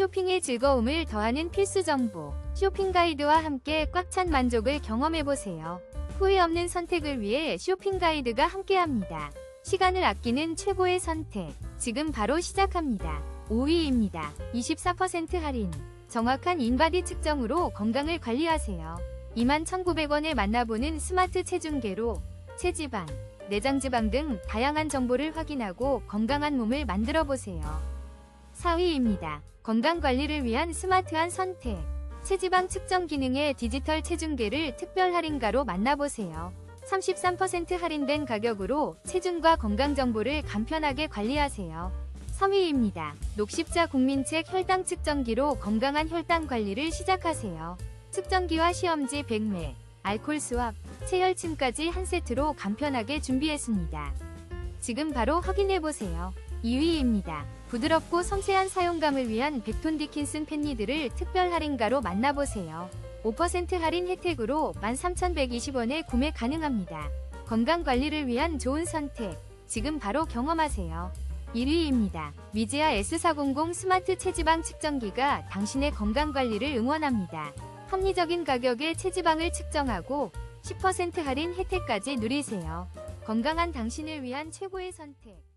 쇼핑의 즐거움을 더하는 필수 정보. 쇼핑 가이드와 함께 꽉 찬 만족을 경험해보세요. 후회 없는 선택을 위해 쇼핑 가이드가 함께합니다. 시간을 아끼는 최고의 선택. 지금 바로 시작합니다. 5위입니다. 24% 할인. 정확한 인바디 측정으로 건강을 관리하세요. 21,900원에 만나보는 스마트 체중계로 체지방, 내장지방 등 다양한 정보를 확인하고 건강한 몸을 만들어 보세요. 4위입니다. 건강관리를 위한 스마트한 선택. 체지방 측정 기능의 디지털 체중계를 특별 할인가로 만나보세요. 33% 할인된 가격으로 체중과 건강 정보를 간편하게 관리하세요. 3위입니다. 녹십자 국민책 혈당 측정기로 건강한 혈당 관리를 시작하세요. 측정기와 시험지 100매, 알콜 스왑, 체혈침까지 한 세트로 간편하게 준비했습니다. 지금 바로 확인해보세요. 2위입니다. 부드럽고 섬세한 사용감을 위한 벡톤 디킨슨 팬니들을 특별 할인가로 만나보세요. 5% 할인 혜택으로 13,120원에 구매 가능합니다. 건강관리를 위한 좋은 선택, 지금 바로 경험하세요. 1위입니다. 미지아 S400 스마트 체지방 측정기가 당신의 건강관리를 응원합니다. 합리적인 가격에 체지방을 측정하고 10% 할인 혜택까지 누리세요. 건강한 당신을 위한 최고의 선택.